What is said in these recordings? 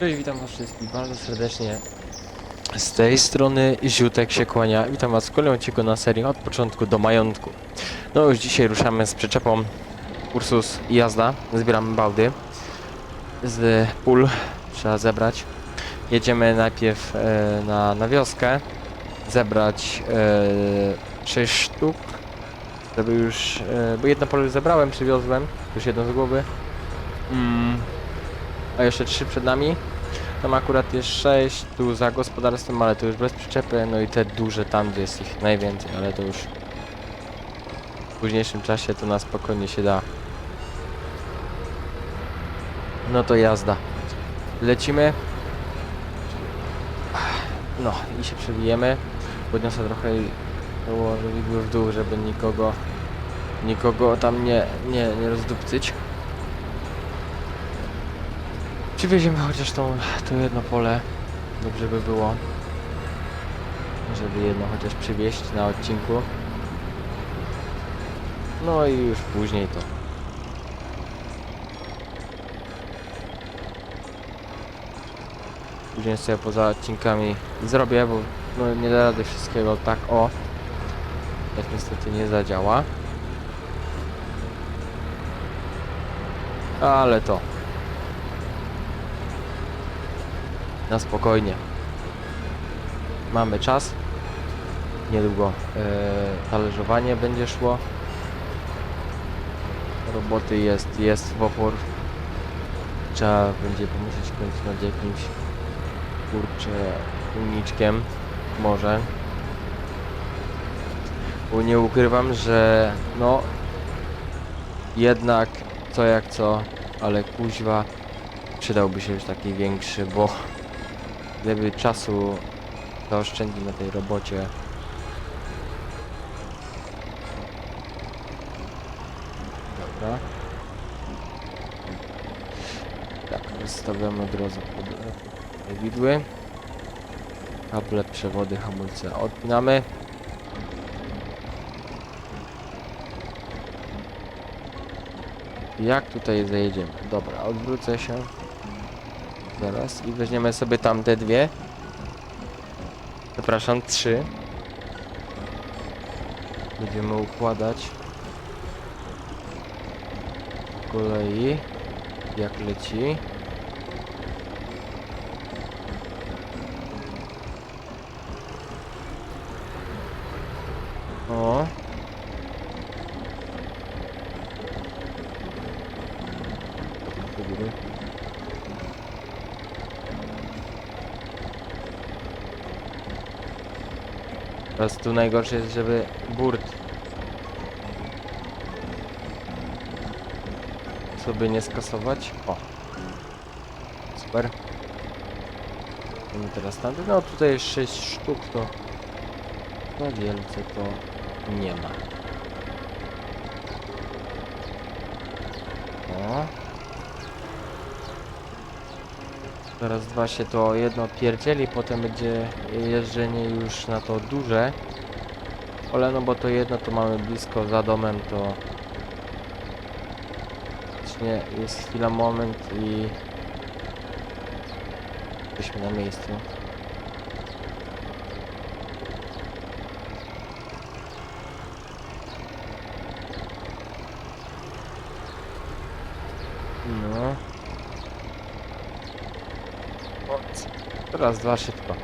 Cześć, witam was wszystkich bardzo serdecznie. Z tej strony Ziutek się kłania. Witam was w kolejnym na serii od początku do majątku. No już dzisiaj ruszamy z przyczepą Ursus i jazda. Zbieramy bałdy z pól. Trzeba zebrać. Jedziemy najpierw e, na, na wioskę. Zebrać e, 6 sztuk. Żeby już, e, bo jedno pole zebrałem, przywiozłem. Już jedno z głowy. Mm, a jeszcze trzy przed nami. Tam akurat jest 6 tu za gospodarstwem, ale to już bez przyczepy, no i te duże tam, gdzie jest ich najwięcej, ale to już w późniejszym czasie to na spokojnie się da. No to jazda. Lecimy. No i się przebijemy. Podniosę trochę widły w dół, żeby nikogo nikogo tam nie, nie, nie rozdupcyć. Przywieziemy chociaż tą, to jedno pole. Dobrze by było. Żeby jedno chociaż przywieźć na odcinku. No i już później to. Później sobie poza odcinkami zrobię, bo no nie da rady wszystkiego tak o. Tak niestety nie zadziała. Ale to. Na spokojnie. Mamy czas. Niedługo e, talerzowanie będzie szło. Roboty jest, jest w opór. Trzeba będzie pomyśleć w końcu nad jakimś kurczę uniczkiem. Może. Bo nie ukrywam, że no jednak co jak co, ale kuźwa przydałby się już taki większy, bo gdyby czasu zaoszczędzić na tej robocie. Dobra. Tak, wystawiamy od razu pod widły. Kable, przewody, hamulce odpinamy. Jak tutaj zajedziemy? Dobra, odwrócę się. Zaraz i weźmiemy sobie tam te dwie. Przepraszam, trzy. Będziemy układać. Po kolei. Jak leci. O. Do góry. Teraz tu najgorsze jest, żeby burt sobie nie skasować. O. Super. I teraz tamty. No tutaj jest 6 sztuk, to na wielce to nie ma. O. Teraz dwa się to jedno pierdzieli, potem będzie jeżdżenie już na to duże. Ale no bo to jedno to mamy blisko za domem, to właśnie jest chwila, moment i jesteśmy na miejscu. No. O, Teraz dwa szybko.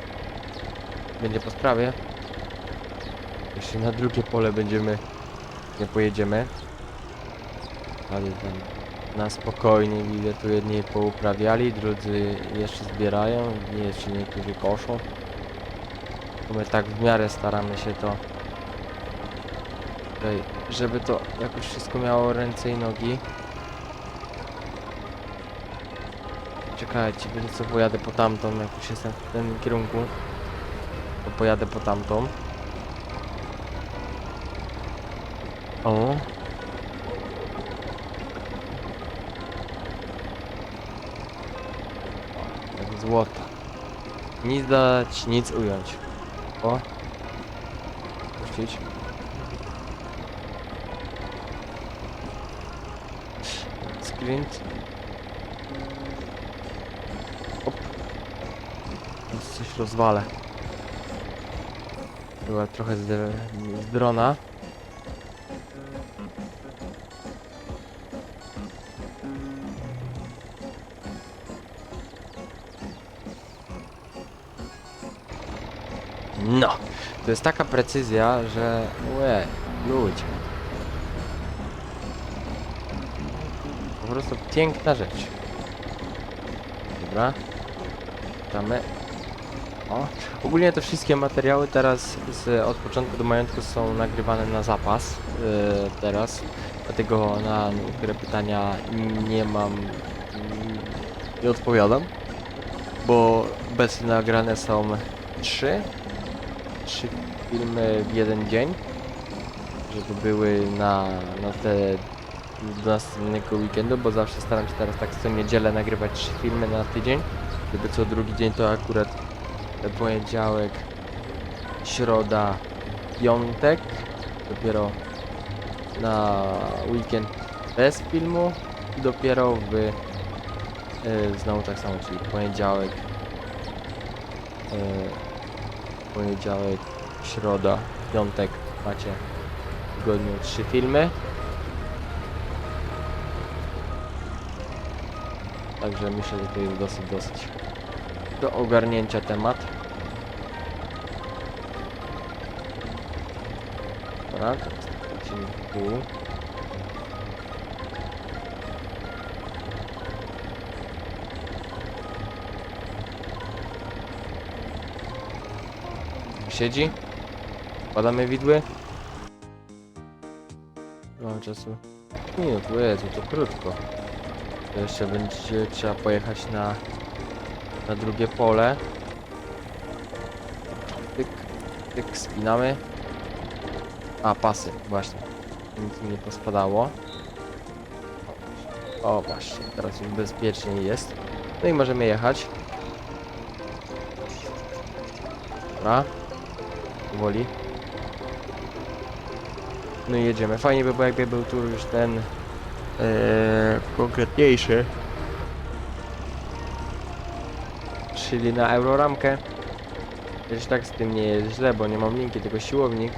Będzie po sprawie. Jeszcze na drugie pole będziemy. Nie pojedziemy. Ale na spokojnie widzę tu jedni pouprawiali, drudzy jeszcze zbierają, jeszcze niektórzy koszą. My tak w miarę staramy się to. Żeby to jakoś wszystko miało ręce i nogi. Czekajcie, wiecie co, pojadę po tamtą, jak już jestem w tym kierunku. To pojadę po tamtą. O. Jak złoto. Nic dać, nic ująć. O. Puścić. Skręt. Hop. już rozwalę. Była trochę z, z drona. No, to jest taka precyzja, że łe, ludzie. Po prostu piękna rzecz. Dobra. Czytamy. O. Ogólnie te wszystkie materiały teraz z, od początku do majątku są nagrywane na zapas. Yy, teraz. Dlatego na niektóre pytania nie mam. Nie odpowiadam. Bo obecnie nagrane są trzy. Trzy filmy w jeden dzień. Żeby były na, na te do następnego weekendu, bo zawsze staram się teraz tak co niedzielę nagrywać trzy filmy na tydzień. Gdyby co drugi dzień to akurat poniedziałek, środa, piątek. Dopiero na weekend bez filmu. I dopiero w yy, znowu tak samo, czyli poniedziałek, yy, poniedziałek, środa, piątek macie w tygodniu trzy filmy. Także myślę, że to jest dosyć, dosyć do ogarnięcia temat. Dobra, teraz lecimy w dół. Siedzi? Badamy widły? Mam czasu. Minut, Jezu, to krótko. To jeszcze będzie trzeba pojechać na, na drugie pole. Tyk, tyk, spinamy. A, pasy, właśnie. Nic mi nie pospadało. O, właśnie, teraz już bezpieczniej jest. No i możemy jechać. Dobra. Powoli. No i jedziemy. Fajnie by było, jakby był tu już ten Eee, konkretniejszy. Czyli na euroramkę. Też tak z tym nie jest źle, bo nie mam linki, tylko siłownik.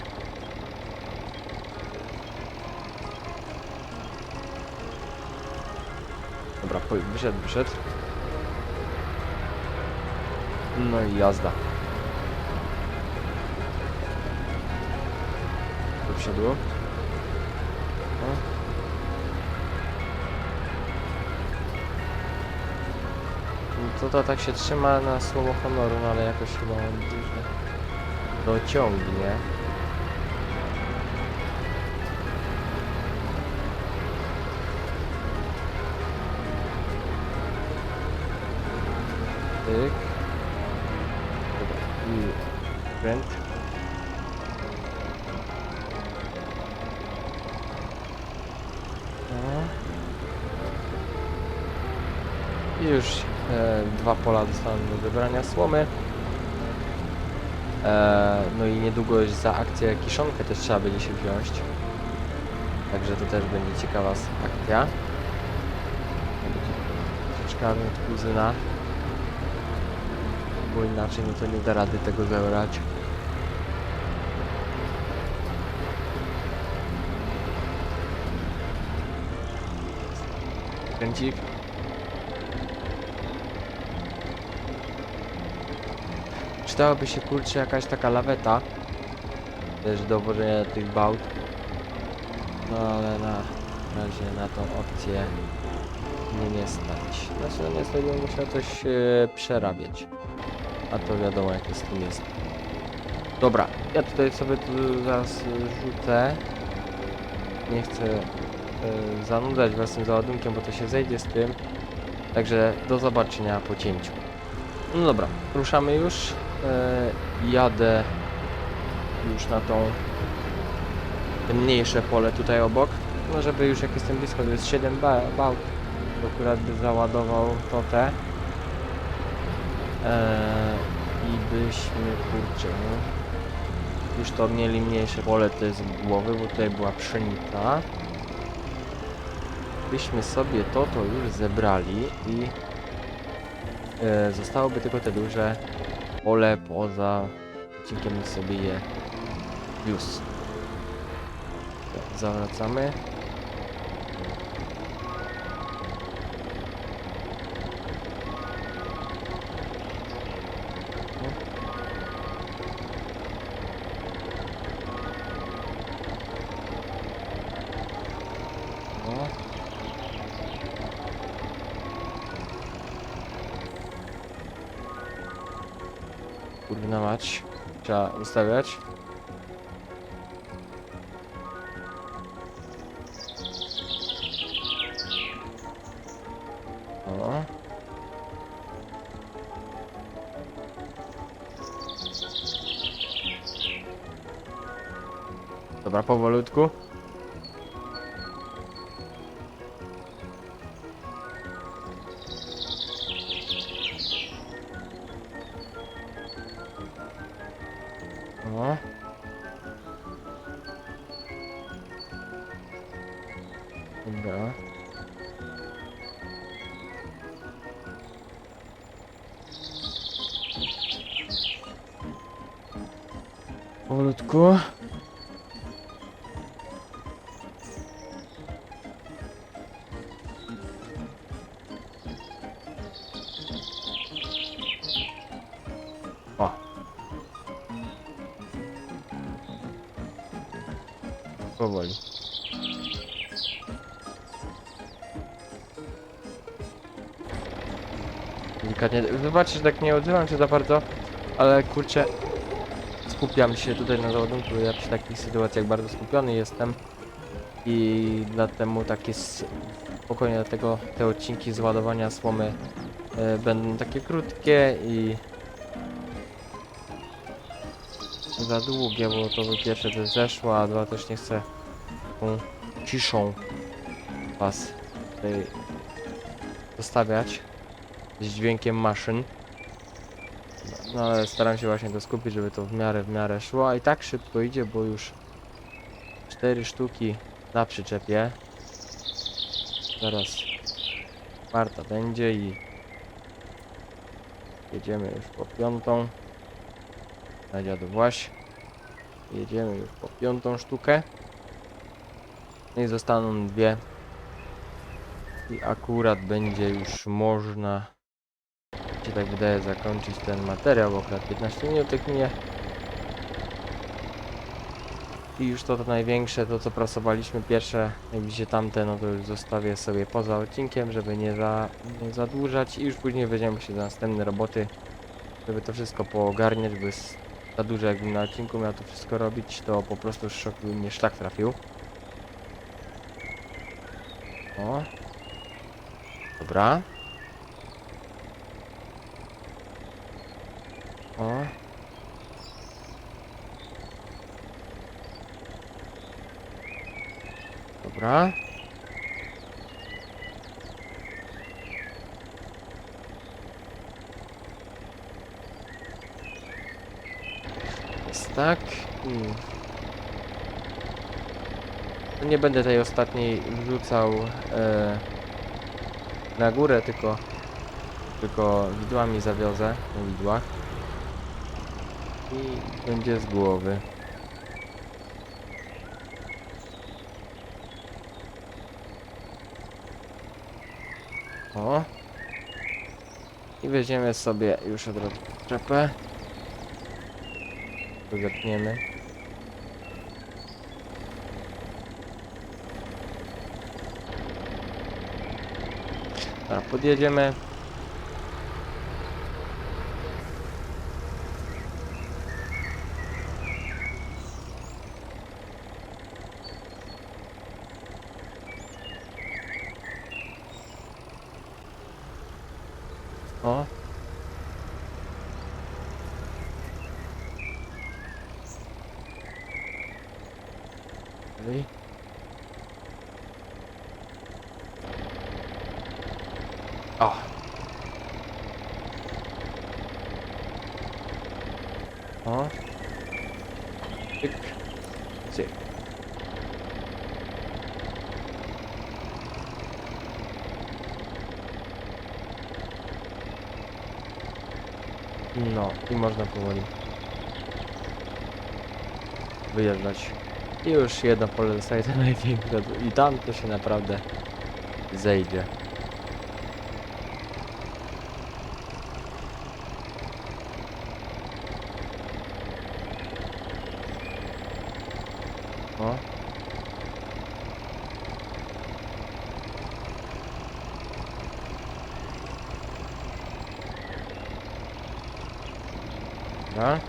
Dobra, wyszedł, wyszedł. No i jazda. Do przodu. O. No To to tak się trzyma na słowo honoru, no ale jakoś chyba on dociągnie. I już e, dwa pola zostaną do wybrania słomy. E, no i niedługo już za akcję kiszonkę też trzeba będzie się wziąć. Także to też będzie ciekawa akcja. Troszeczkę od kuzyna. Bo inaczej no to nie da rady tego zebrać. Kręcik. Przydałaby się kurczę jakaś taka laweta też do tych bałt. No ale na razie na tą opcję mnie nie stać. Znaczy no niestety bym musiał coś e, przerabiać. A to wiadomo jak z tym jest. Dobra, ja tutaj sobie tu zaraz rzucę. Nie chcę zanudzać was tym załadunkiem, bo to się zejdzie z tym. Także do zobaczenia po cięciu. No dobra, ruszamy już. E, jadę już na tą mniejsze pole tutaj obok. No żeby już jak jestem blisko, to jest 7 ba bałt. to Akurat by załadował to te. E, I byśmy kurczę, no, już to mieli mniejsze pole te z głowy, bo tutaj była pszenica. Byśmy sobie to to już zebrali i e, zostałoby tylko te duże pole poza odcinkiem sobie je wiózł. Zawracamy. Ustawiać. Dobra, powolutku. Dobra. Powolutku. O. Delikatnie. Że tak nie odzywam się za bardzo, ale kurczę, skupiam się tutaj na załadunku. Ja przy takich sytuacjach bardzo skupiony jestem i dlatego takie spokojnie dlatego te odcinki z ładowania słomy e, będą takie krótkie i za długie, bo to by pierwsze też zeszło, a dwa też nie chcę tą ciszą was tutaj zostawiać z dźwiękiem maszyn. No ale staram się właśnie to skupić, żeby to w miarę w miarę szło, a i tak szybko idzie, bo już cztery sztuki na przyczepie. Zaraz czwarta będzie i jedziemy już po piątą. Na dziadu Właś. Jedziemy już po piątą sztukę. No i zostaną dwie. I akurat będzie już można, się tak wydaje, zakończyć ten materiał, bo akurat 15 minut minie. I już to, to największe, to co pracowaliśmy pierwsze, widzicie tamte, no to już zostawię sobie poza odcinkiem, żeby nie, za, nie zadłużać i już później weźmiemy się do następnej roboty, żeby to wszystko poogarniać, bo jest za dużo jakbym na odcinku miał to wszystko robić, to po prostu szok by mnie szlak trafił. O. Dobra. O. Dobra. Jest tak i... No Nie będę tej ostatniej wrzucał e, na górę, tylko tylko widłami zawiozę na widłach i będzie z głowy. O. I weźmiemy sobie już od razu czepę. Wygatniemy. Tak, podjedziemy. O. Okej. O. O. Cyk. Cyk. No i można powoli wyjeżdżać. I już jedno pole zostaje to największe i tam to się naprawdę zejdzie. O. Dobra.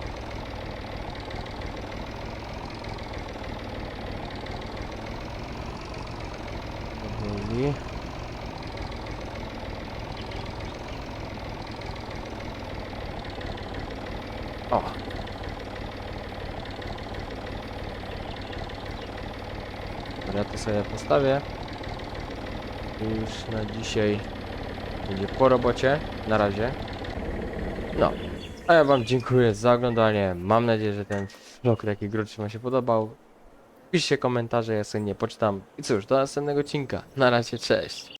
Powoli. O. Dobra, ja to sobie postawię. I już na dzisiaj będzie po robocie. Na razie. No. A ja wam dziękuję za oglądanie. Mam nadzieję, że ten vlog taki krótszy wam się podobał. Piszcie komentarze, ja sobie nie poczytam. I cóż, do następnego odcinka. Na razie, cześć.